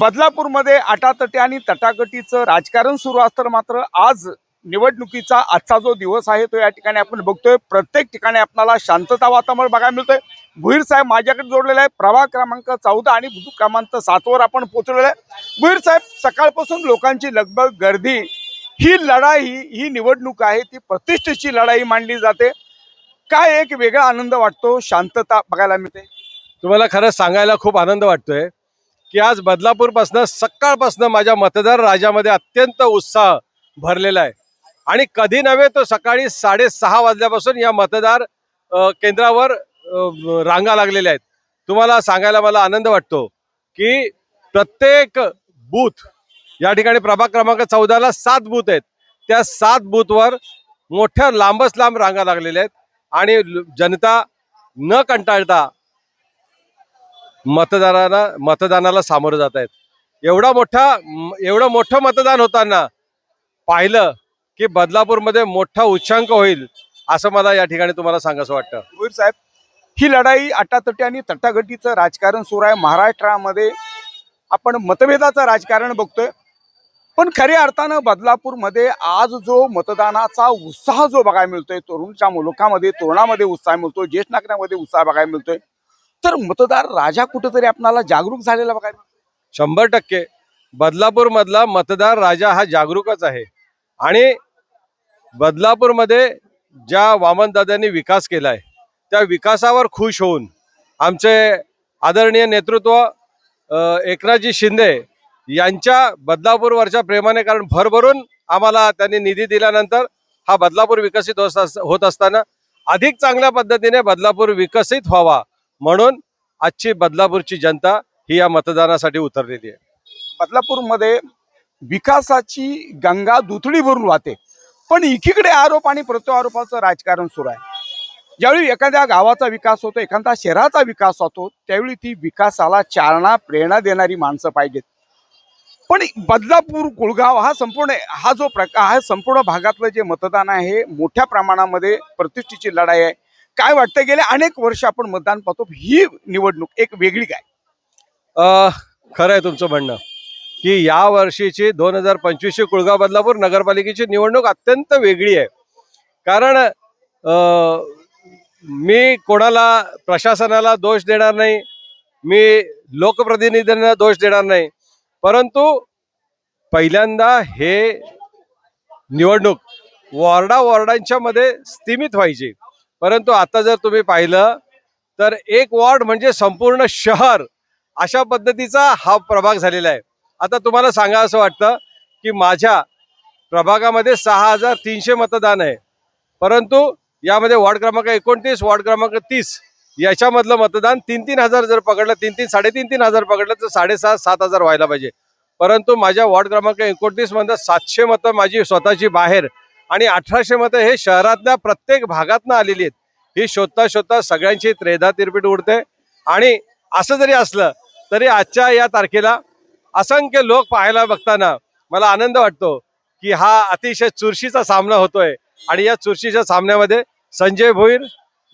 बदलापूरमध्ये आटातटी आणि तटाकटीचं राजकारण सुरू असतं मात्र आज निवडणुकीचा आजचा जो दिवस आहे तो या ठिकाणी आपण बघतोय. प्रत्येक ठिकाणी आपल्याला शांतता वातावरण बघायला मिळतोय. भुईर साहेब माझ्याकडे जोडलेला आहे प्रभाग क्रमांक चौदा आणि बुद्रुक क्रमांक सातवर आपण पोहोचलेलो आहे. भुईर साहेब सकाळपासून लोकांची लगभग गर्दी ही लढाई ही निवडणूक आहे ती प्रतिष्ठेची लढाई मांडली जाते. काय एक वेगळा आनंद वाटतो शांतता बघायला मिळते? तुम्हाला खरंच सांगायला खूप आनंद वाटतोय. की आज बदलापूरपासनं सकाळपासनं माझ्या मतदार राजामध्ये अत्यंत उत्साह भरलेला आहे. आणि कधी नव्हे तो सकाळी साडेसहा वाजल्यापासून या मतदार केंद्रावर रांगा लागलेल्या आहेत. तुम्हाला सांगायला मला आनंद वाटतो की प्रत्येक बूथ या ठिकाणी प्रभाग क्रमांक चौदाला सात बूथ आहेत. त्या सात बूथवर मोठ्या लांबच लांब रांगा लागलेल्या आहेत. आणि जनता न कंटाळता मतदाराला मतदानाला सामोरं जात आहेत. एवढा मोठा एवढं मोठं मतदान होताना पाहिलं की बदलापूरमध्ये मोठा उच्चांक होईल असं मला या ठिकाणी तुम्हाला सांगायचं वाटतं. भोईर साहेब ही लढाई अटातटी आणि तटागटीचं राजकारण सुरू आहे. महाराष्ट्रामध्ये आपण मतभेदाचं राजकारण बघतोय. पण खऱ्या अर्थानं बदलापूरमध्ये आज जो मतदानाचा उत्साह जो बघायला मिळतोय तरुणच्या मुलुखामध्ये तरुणामध्ये उत्साह मिळतोय ज्येष्ठ नागरिकांमध्ये उत्साह बघायला मिळतोय. तर मतदार राजा कुठेतरी आपणाला जागरूक झालेला बघायला शंभर टक्के. बदलापूर मधला मतदार राजा हा जागरूकच आहे. आणि बदलापूरमध्ये ज्या वामनदादांनी विकास केलाय त्या विकासावर खुश होऊन आमचे आदरणीय नेतृत्व एकनाथजी शिंदे यांच्या बदलापूरवरच्या प्रेमाने कारण भरभरून आम्हाला त्यांनी निधी दिल्यानंतर हा बदलापूर विकसित होत अस- होत असताना अधिक चांगल्या पद्धतीने बदलापूर विकसित व्हावा म्हणून आजची बदलापूरची जनता ही या मतदानासाठी उतरलेली आहे. बदलापूरमध्ये विकासाची गंगा दुथडी भरून वाहते. पण एकीकडे आरोप आणि प्रत्यारोपाचं राजकारण सुरू आहे. ज्यावेळी एखाद्या गावाचा विकास होतो एखाद्या शहराचा विकास होतो त्यावेळी ती विकासाला चालना प्रेरणा देणारी माणसं पाहिजेत. पण बदलापूर कुळगाव हा संपूर्ण हा जो प्रकार हा संपूर्ण भागातलं जे मतदान आहे हे मोठ्या प्रमाणामध्ये प्रतिष्ठेची लढाई आहे. काय वाटतं गेले अनेक वर्ष आपण मतदान पाहतो ही निवडणूक एक वेगळी काय? खरं आहे तुमचं म्हणणं. की या वर्षीची दोन हजार पंचवीसची कुळगाव बदलापूर नगरपालिकेची निवडणूक अत्यंत वेगळी आहे. कारण मी कोणाला प्रशासनाला दोष देणार नाही मी लोकप्रतिनिधींना दोष देणार नाही परंतु पहिल्यांदा हे निवडणूक वॉर्डा वॉर्डांच्या मध्ये स्थिमित व्हायची. परंतु आता जर तुम्ही पाहिलं तर एक वॉर्ड म्हणजे संपूर्ण शहर अशा पद्धतीचा हा प्रभाग झालेला आहे. आता तुम्हाला सांगा असं वाटतं की माझ्या प्रभागामध्ये सहा हजार तीनशे मतदान आहे. परंतु यामध्ये वॉर्ड क्रमांक एकोणतीस वॉर्ड क्रमांक तीस याच्यामधलं मतदान तीन तीन हजार जर पकडलं तीन तीन साडेतीन तीन हजार पकडलं तर साडेसात सात हजार व्हायला पाहिजे. परंतु माझ्या वॉर्ड क्रमांक एकोणतीसमध्ये सातशे मतं माझी स्वतःची बाहेर आणि अठराशे मतं हे शहरातल्या प्रत्येक भागातनं आलेली आहेत. ही शोधता शोधता सगळ्यांची त्रेधा तिरपीट उडते. आणि असं जरी असलं तरी आजच्या या तारखेला असंख्य लोक पाहायला बघताना मला आनंद वाटतो की हा अतिशय चुरशीचा सामना होतोय. आणि या चुरशीच्या सामन्यामध्ये संजय भोईर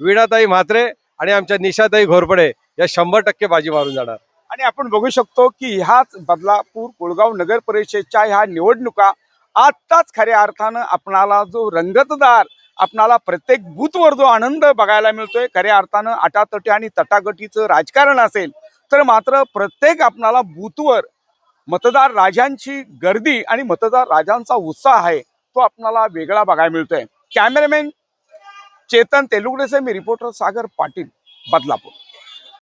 वीणाताई म्हात्रे आणि आमच्या निशाताई घोरपडे या शंभर टक्के बाजी मारून जाणार. आणि आपण बघू शकतो की ह्याच बदलापूर कोळगाव नगर परिषदेच्या ह्या निवडणुका आत्ताच खऱ्या अर्थानं आपणाला जो रंगतदार आपणाला प्रत्येक बूथवर जो आनंद बघायला मिळतोय खऱ्या अर्थानं अटातटी आणि तटागटीचं राजकारण असेल तर मात्र प्रत्येक आपणाला बूथवर मतदार राजांची गर्दी आणि मतदार राजांचा उत्साह आहे तो आपणाला वेगळा बघायला मिळतोय. कॅमेरामॅन चेतन तेलुगडेचे मी रिपोर्टर सागर पाटील बदलापूर.